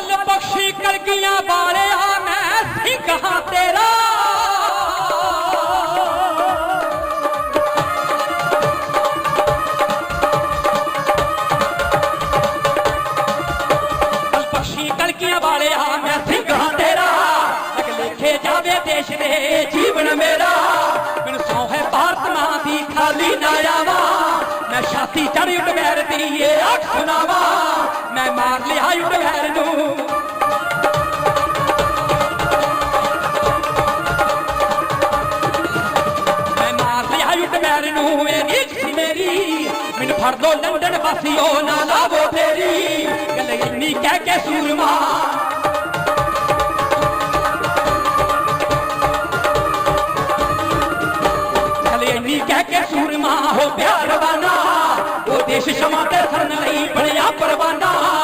ਬਲ ਬਖਸ਼ੀ ਕਲਗੀਆਂ ਵਾਲਿਆ, ਮੈਂ ਸਿੰਘਾਂ ਤੇਰਾ। ਬਲ ਬਖਸ਼ੀ ਕਲਗੀਆਂ ਵਾਲਿਆ, ਮੈਂ ਸਿੰਘਾਂ ਤੇਰਾ। ਅਗ ਜਾਵੇ ਦੇਸ਼ ਦੇ ਜੀਵਨ ਮੇਰਾ। ਮੈਨੂੰ ਸੌ ਹੈ ਭਾਰਤ ਮਾਂ ਦੀ ਖਾਲੀ ਨਾ ਆਵਾਂ। ਮੈਂ ਛਾਤੀ ਚੜ ਉੱਡ ਵੈਰ ਦੀ ਇਹ ਆਖ ਸੁਣਾਵਾਂ। ਲਿਆ ਨੂੰ ਇਹ ਨੀਚ ਮੇਰੀ। ਮੈਨੂੰ ਫੜ ਲੋ ਲੰਡਨ ਵਾਸੀਓ, ਨਾ ਲਾਵੋ ਤੇਰੀ ਗੱਲ ਇੰਨੀ ਕਹਿ ਕੇ ਸੂਰਮਾ। ਗੱਲ ਕਹਿ ਕੇ ਸੂਰਮਾ, ਹੋ ਪਿਆਰ ਵਾਨਾ ਉਹ ਦੇਸ਼ ਸ਼ਮਾ ਤੇ ਸਰਨ ਲਈ ਬਣਿਆ ਪਰਵਾਨਾ।